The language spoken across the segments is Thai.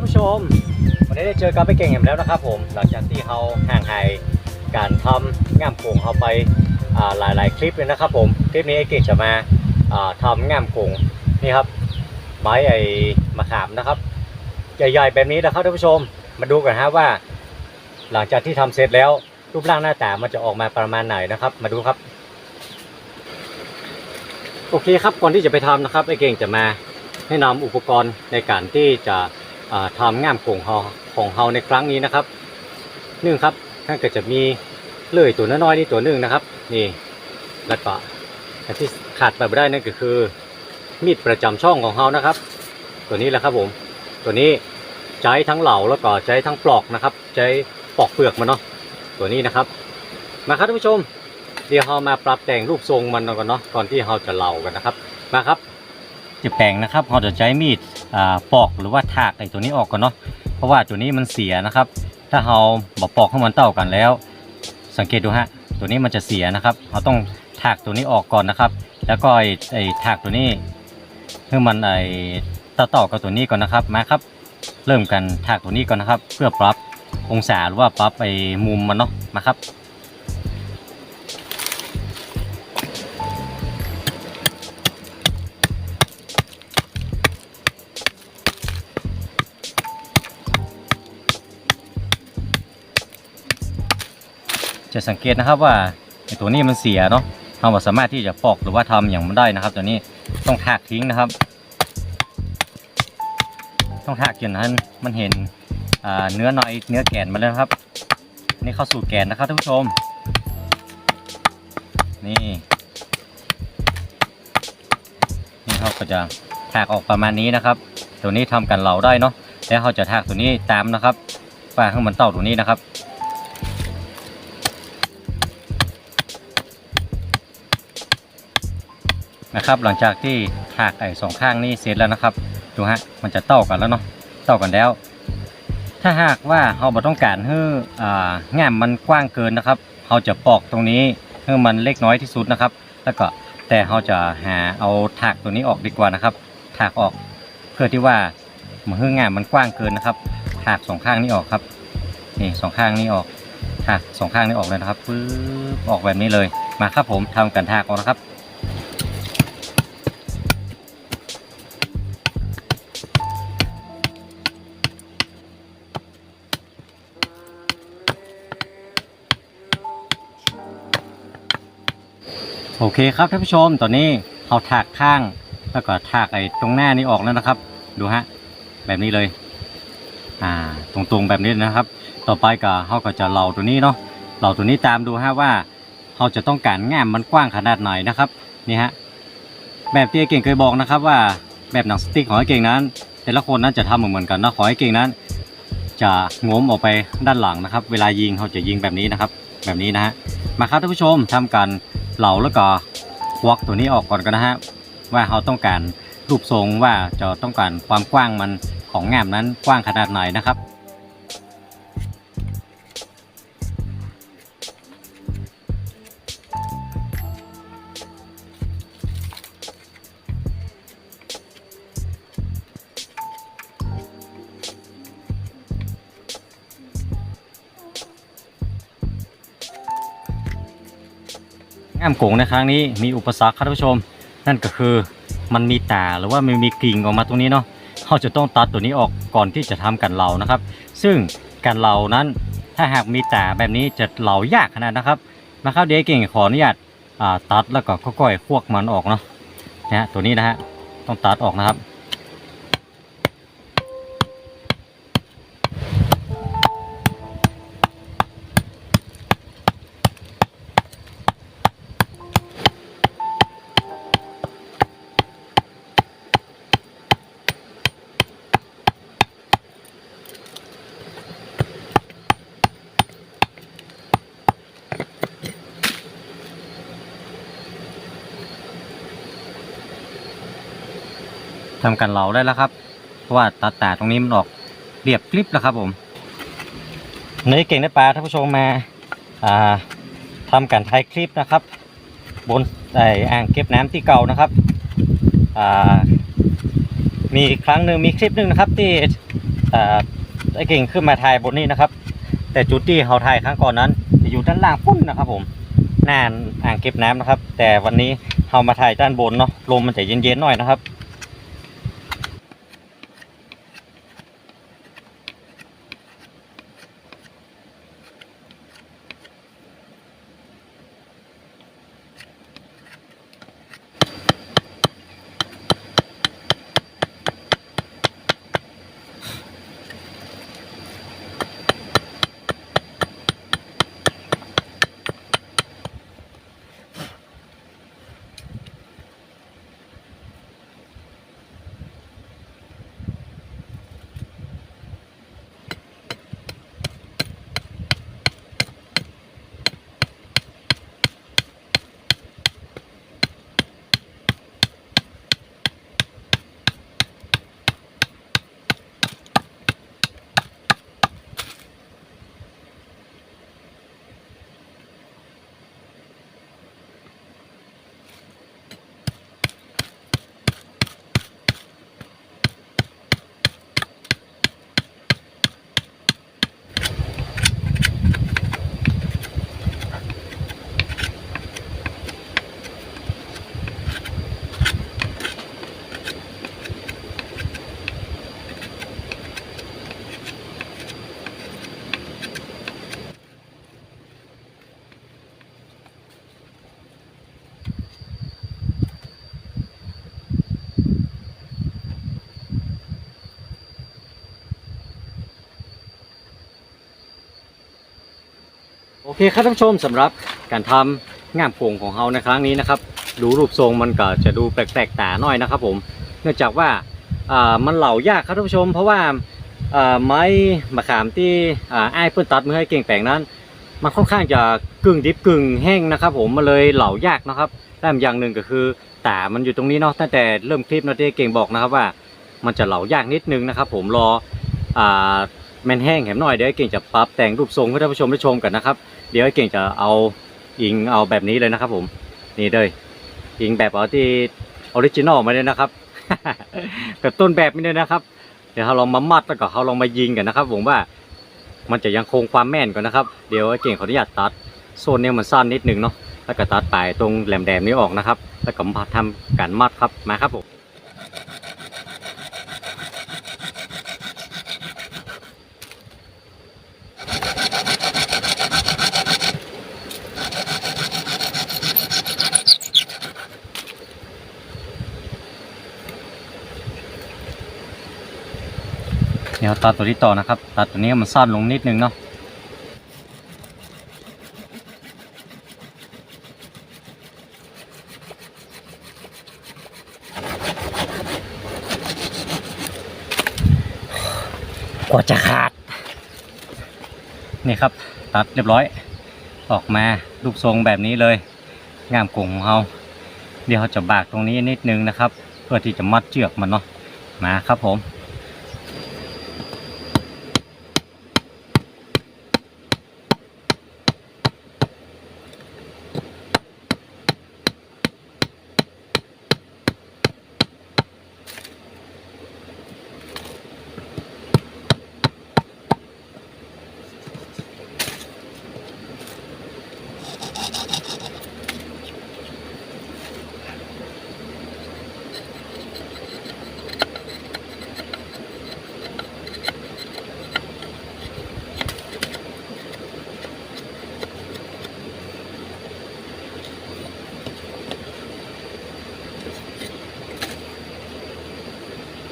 านผู้ชม วันนี้ได้เจอกับไปเก่งแหมแล้วนะครับผมหลังจากที่เขาห่างหายการทำง่ามโป่งเขาไปอ่าหลายๆคลิปเลยนะครับผมคลิปนี้ไอ้เก่งจะมาาทำง่ามโป่งนี่ครับใบไอ้มะขามนะครับใหญ่ๆแบบนี้นะครับท่านผู้ชมมาดูกันฮะว่า หลังจากที่ทำเสร็จแล้วรูปร่างหน้าตามันจะออกมาประมาณไหนนะครับ มาดูครับโอเคครับก่อนที่จะไปทำนะครับไอ้เก่งจะมาแนะนำอุปกรณ์ในการที่จะ ทำงามโป่งเฮาของเฮาในครั้งนี้นะครับนึ่งครับท่านก็จะมีเลื่อยตัวน้อยๆนี่ตัวหนึ่งนะครับ นี่แล้วก็อันที่ขาดไปไม่ได้นั่นก็คือ มีดประจำช่องของเฮานะครับ ตัวนี้แหละครับผม ตัวนี้ใช้ทั้งเหลาแล้วก็ใช้ทั้งปลอกนะครับ ใช้ปอกเปลือกมันเนาะตัวนี้นะครับมาครับท่านผู้ชม เดี๋ยวเรามาปรับแต่งรูปทรงมันก่อนเนาะก่อนที่เราจะเหลากันนะครับมาครับจะแปลงนะครับเราจะใช้มีด ปอกหรือว่าถากไอ้ตัวนี้ออกก่อนเนาะเพราะว่าตัวนี้มันเสียนะครับ ถ้าเราบอปอกให้มันเต่ากันแล้ว สังเกตดูฮะตัวนี้มันจะเสียนะครับเราต้องถากตัวนี้ออกก่อนนะครับ แล้วก็ไอ้ไอ้ถากตัวนี้ให้มันไอ้ต่อๆกับตัวนี้ก่อนนะครับมาครับ เริ่มกันถากตัวนี้ก่อนนะครับ เพื่อปรับองศาหรือว่าปรับไอ้มุมมันเนาะมาครับ จะสังเกตนะครับว่าตัวนี้มันเสียเนาะเราสามารถที่จะปอกหรือว่าทำอย่างมันได้นะครับ ตัวนี้ต้องถากทิ้งนะครับ ต้องถากจนนั้นมันเห็นเนื้อหน่อยเนื้อแกนมาแล้วครับ นี่เข้าสู่แกนนะครับท่านผู้ชม นี่นี่เขาก็จะถากออกประมาณนี้นะครับ ตัวนี้ทำกันเหลาได้เนาะแล้วเขาจะถากตัวนี้ตามนะครับว่าให้มันเต่าตัวนี้นะครับ นะครับ หลังจากที่ถากไอ้สองข้างนี้เสร็จแล้วนะครับดูฮะมันจะเต้ากันแล้วเนาะเต้ากันแล้ว ถ้าหากว่าเราบ่ต้องการให้อ่าง่ามมันกว้างเกินนะครับเราจะปอกตรงนี้ให้มันเล็กน้อยที่สุดนะครับ แล้วก็แต่เราจะหาเอาถากตัวนี้ออกดีกว่านะครับถากออกเพื่อที่ว่ามันให้ง่ามมันกว้างเกินนะครับถากสองข้างนี้ออกครับนี่สองข้างนี้ออกถากสองข้างนี้ออกเลยนะครับปึ๊บออกแบบนี้เลยมาครับผมทำกันถากออกนะครับ โอเคครับท่านผู้ชมตอนนี้เราถากข้าง แล้วก็ถากไอ้ตรงหน้านี้ออกแล้วนะครับ ดูฮะแบบนี้เลย อ่า ตรงๆแบบนี้นะครับ ต่อไปก็เราก็จะเหลาตัวนี้เนาะเหลาตัวนี้ตามดูฮะว่าเราจะต้องการง่ามมันกว้างขนาดไหนนะครับนี่ฮะแบบที่ไอ้เก่งเคยบอกนะครับว่าแบบหนังสติ๊กของไอ้เก่งนั้น แต่ละคนนั้นจะทำเหมือนกันนะขอให้เก่งนั้น จะงมออกไปด้านหลังนะครับ เวลายิงเขาจะยิงแบบนี้นะครับ แบบนี้นะฮะมาครับท่านผู้ชมทำการ เหลาแล้วก็ควักตัวนี้ออกก่อนก็นนะฮะว่าเราต้องการรูปทรงว่าจะต้องการความกว้างมันของแง่ามนั้นกว้างขนาดไหนนะครับามโกงในครั้งนี้มีอุปสรรคครับท่านผู้ชม นั่นก็คือมันมีแต่หรือว่ามันมีกิ่งออกมาตรงนี้เนาะเราจะต้องตัดตัวนี้ออกก่อนที่จะทำกันเหลานะครับ ซึ่งกันเหลานั้นถ้าหากมีแต่แบบนี้จะเหลายากขนาดนะครับนะครับเดี๋ยวเก่งขออนุญาตตัดแล้วก็ค่อยๆพวกมันออกเนาะนะฮะตัวนี้นะฮะต้องตัดออกนะครับ ทำกันเหลาได้แล้วครับ เพราะว่าตาตาตรงนี้มันออกเรียบกริบแล้วครับผมในเก่งได้ปลาท่านผู้ชมมาอ่าทำกันถ่ายคลิปนะครับ บนไออ่างเก็บน้ำที่เก่านะครับอ่ามีครั้งหนึ่งมีคลิปหนึ่งนะครับที่ไอ้เก่งขึ้นมาถ่ายบนนี้นะครับ แต่จุดที่เขาถ่ายครั้งก่อนนั้นจะอยู่ด้านล่างปุ้นนะครับ ผมหน้าอ่างเก็บน้ำนะครับ แต่วันนี้เรามาถ่ายด้านบนเนาะลมมันจะเย็นๆหน่อยนะครับ คครับท่านผู้ชมสำหรับการทำงามโป่งของเราในครั้งนี้นะครับ ดูรูปทรงมันก็จะดูแปลกๆตาหน่อยนะครับผมเนื่องจากว่าอ่ามันเหล่ายากครับท่านผู้ชม เพราะว่าอ่าไม้มะขามที่อ่าอ้ายเพื่อนตัดมือให้เก่งแปลงนั้น มันค่อนข้างจะกึ่งดิบกึ่งแห้งนะครับผมมันเลยเหล่ายากนะครับและอีกอย่างหนึ่งก็คือตามันอยู่ตรงนี้เนาะตั้งแต่เริ่มคลิปนะที่เก่งบอกนะครับว่า มันจะเหล่ายากนิดนึงนะครับ ผมรออ่าแมนแห้งแหมหน่อยเดี๋ยวเก่งจะปรับแต่งรูปทรงให้ท่านผู้ชมได้ชมกันนะครับ เดี๋ยวไอ้เก่งจะเอาอิงเอาแบบนี้เลยนะครับผม นี่เลยอิงแบบเอาที่ออริจินอลมาเลยนะครับแบบต้นแบบนี้เลยนะครับ เดี๋ยวเราลองมามัดแล้วก็เราลองมายิงกันนะครับ ผมว่ามันจะยังคงความแม่นก่อนนะครับ เดี๋ยวไอ้เก่งขออนุญาตตัดโซนเนี้มันสั้นนิดนึงเนาะแล้วก็ตัดปลายตรงแหลมแดมนี้ออกนะครับ แล้วก็มาทำการมัดครับมาครับผม ดี๋ยวตัดตัวนี้ต่อนะครับ ตัดตัวนี้มันสั้นลงนิดนึงเนาะกว่าจะขาด นี่ครับ ตัดเรียบร้อย ออกมารูปทรงแบบนี้เลย งามกงของเราเดี๋ยวเราจะบากตรงนี้นิดนึงนะครับ เพื่อที่จะมัดเชือกมันเนาะมาครับผม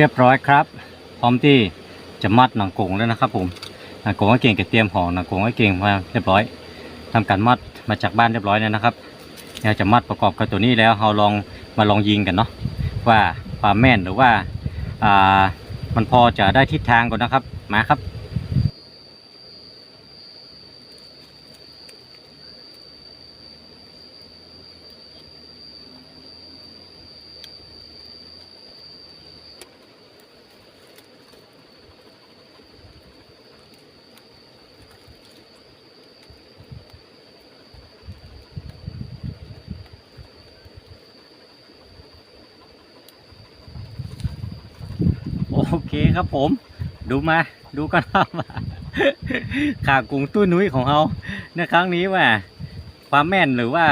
เรียบร้อยครับ พร้อมที่จะมัดหนังกงแล้วนะครับผมหนังกงก็เก่งเก็บเตรียมห่อหนังกงก็เก่งมาเรียบร้อยทำการมัดมาจากบ้านเรียบร้อยแล้วนะครับเราจะมัดประกอบกับตัวนี้แล้วเราลองมาลองยิงกันเนาะว่าความแม่นหรือว่าอ่ามันพอจะได้ทิศทางก่อนนะครับมาครับ เคครับผม ดูมาดูกันครับขากรุงตุ้นุ้ยของเราในครั้งนี้ว่า ความแม่นหรือว่า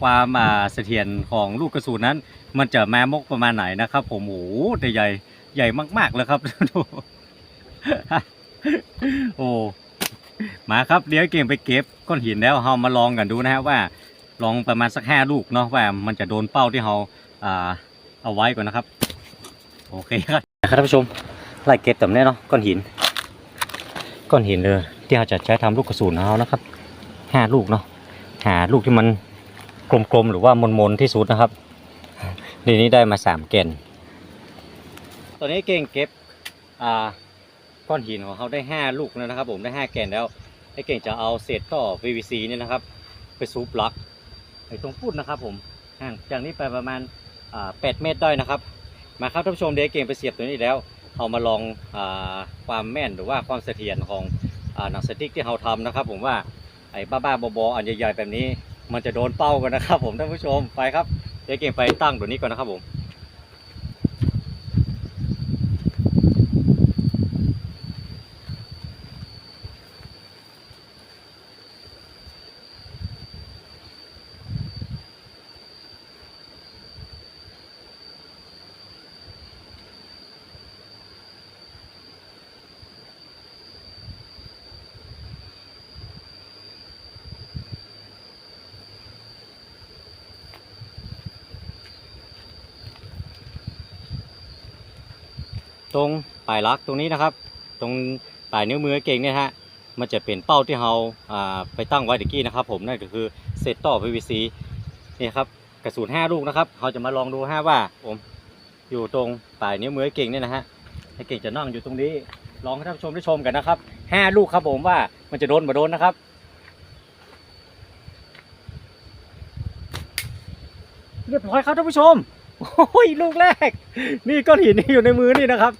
ความอ่าเสถียรของลูกกระสุนนั้น มันจะมามกประมาณไหนนะครับ ผมโอ้แต่ใหญ่ใหญ่มากๆเลยครับดูโอ้มาครับเดี๋ยวเก่งไปเก็บก้อนหินแล้วเรามาลองกันดูนะฮะว่า ลองประมาณสักห้าลูกเนาะว่ามันจะโดนเป้าที่เราอ่าเอาไว้ก่อนนะครับ โอเคครับ นะครับท่านผู้ชมไล่เก็บต่ำแน่เนาะก้อนหิน ก้อนหินเลยที่เราจะใช้ทำลูกกระสุนของเรานะครับห้าลูกเนาะหาลูกที่มันกลมๆหรือว่ามนๆที่สุดนะครับทีนี้ได้มาสามแก่นตอนนี้เก่งเก็บอ่าก้อนหินของเขาได้ห้าลูกแล้วนะครับ ผมได้ห้าแก่นแล้วไอ้เก่งจะเอาเศษท่อ PVC เนี่ยนะครับ ไปซูปลักไอ้ตรงปุ้นนะครับ ผมห่างจากนี้ไปประมาณอ่าแปดเมตรได้นะครับ มาครับท่านผู้ชมเดี๋ยวเก่งไปเสียบตัวนี้แล้วเอามาลองอความแม่นหรือว่าความเสถียรของอหนังสติ๊กที่เราทำนะครับ ผมว่าไอ้บ้าๆบอๆอันใหญ่ๆแบบนี้ มันจะโดนเป้ากันนะครับ ผมท่านผู้ชมไปครับเดี๋ยวเก่งไปตั้งตัวนี้ก่อนนะครับผม ตรงปลายลักตรงนี้นะครับ ตรงปลายนิ้วมือเก่งเนี่ยฮะมันจะเป็นเป้าที่เราอ่าไปตั้งไว้ตะกี้นะครับ ผมนั่นก็คือเศษต่อ PVC นี่ครับกระสุน5ลูกนะครับเราจะมาลองดูฮะว่าผมอยู่ตรงปลายนิ้วมือเก่งเนี่ยนะฮะเก่งจะนั่งอยู่ตรงนี้ลองให้ท่านผู้ชมได้ชมกันนะครับ5ลูกครับผมว่ามันจะโดนมาโดนนะครับเรียบร้อยครับท่านผู้ชม โอ้ยลูกแรก นี่ก้อนหินนี่อยู่ในมือนี่นะครับ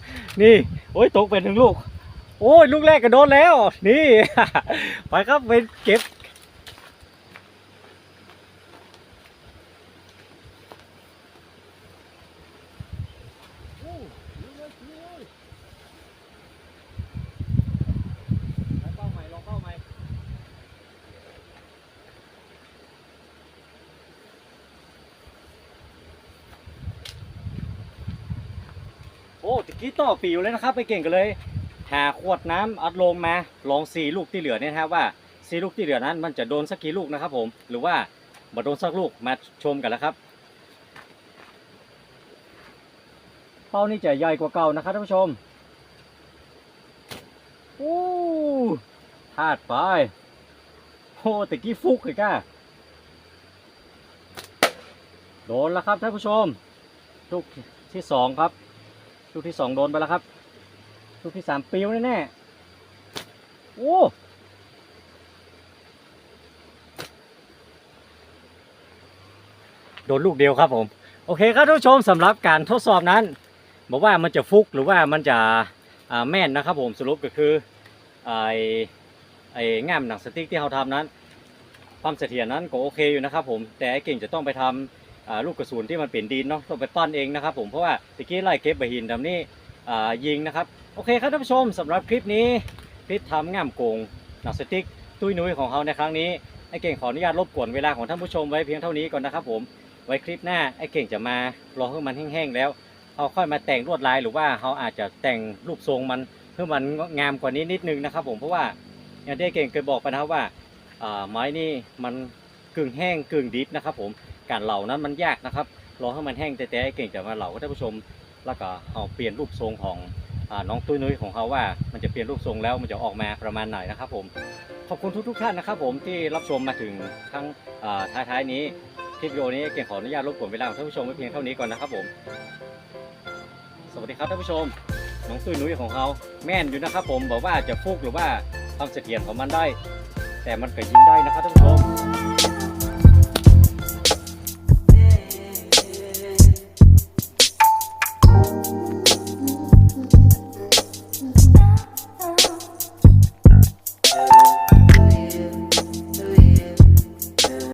นี่โอ้ยตกเป็นหนึ่งลูก โอ้ยลูกแรกก็โดนแล้ว นี่ ไปครับไปเก็บ เป้าใหม่ลองเป้าใหม่ โอ้ตะ กี้ต่อปิวเลยนะครับไปเก่งกันเลย หาขวดน้ำอัดลมมาลองสี่ลูกที่เหลือเนี่ยนะครับว่าสี่ลูกที่เหลือนั้นมันจะโดนสักกี่ลูกนะครับ ผมหรือว่ามาโดนสักลูกมาชมกันแล้วครับ เป้านี่จะใหญ่กว่าเก่านะครับท่านผู้ชมโอ้พลาดไปโอ้ตะกี้ฟุกเลยก้าโดนแล้วครับท่านผู้ชมลูกที่สองครับ ลูกที่สองโดนไปแล้วครับ ลูกที่สามปิวแน่ๆโอ้โดนลูกเดียวครับผม โอเคครับท่านผู้ชมสำหรับการทดสอบนั้นบอกว่ามันจะฟุกหรือว่ามันจะแม่นนะครับผมสรุปก็คือไอ้ไอ้ง่ามหนังสติ๊กที่เราทำนั้น ความเสถียรนั้นก็โอเคอยู่นะครับผมแต่ไอ้เก่งจะต้องไปทำอ่า ลูกกระสุนที่มันเป็นดินเนาะต้องไปปั้นเองนะครับผมเพราะว่าตะกี้ไล่เก็บใบหินแบบนี้อ่ยิงนะครับโอเคครับท่านผู้ชมสำหรับคลิปนี้คลิปทำง่ามโกงหนังสติ๊กตุ้ยนุ้ยของเขาในครั้งนี้ไอ้เก่งขออนุญาตรบกวนเวลาของท่านผู้ชมไว้เพียงเท่านี้ก่อนนะครับผมไว้คลิปหน้าไอ้เก่งจะมารอให้มันแห้งๆแล้วเอาค่อยมาแต่งลวดลายหรือว่าเขาอาจจะแต่งรูปทรงมันเพื่อมันงามกว่านี้นิดนึงนะครับผมเพราะว่าอย่างที่เก่งเคยบอกไปนะครับว่าอ่าไม้นี่มันกึ่งแห้งกึ่งดิบนะครับผม การเหล่านั้นมันยากนะครับรอให้มันแห้งแต่แต่เก่งจะมาเหล่าให้ท่านผู้ชม แล้วก็เอาเปลี่ยนรูปทรงของอน้องตุ้ยนุ้ยของเขาว่ามันจะเปลี่ยนรูปทรงแล้วมันจะออกมาประมาณไหนนะครับผมขอบคุณทุกๆท่านนะครับ ผมที่รับชมมาถึงทั้งท้ายๆนี้คลิปวิดีโอนี้เก่งขออนุญาตรบกวนเวลาของท่านผู้ชมไว้เพียงเท่านี้ก่อนนะครับผม สวัสดีครับท่านผู้ชมน้องตุ้ยนุ้ยของเขาแม่นอยู่นะครับ ผมบอกว่าจะฟุกหรือว่าความเสถียรของมันได้ แต่มันก็ยิงได้นะครับท่านผู้ชม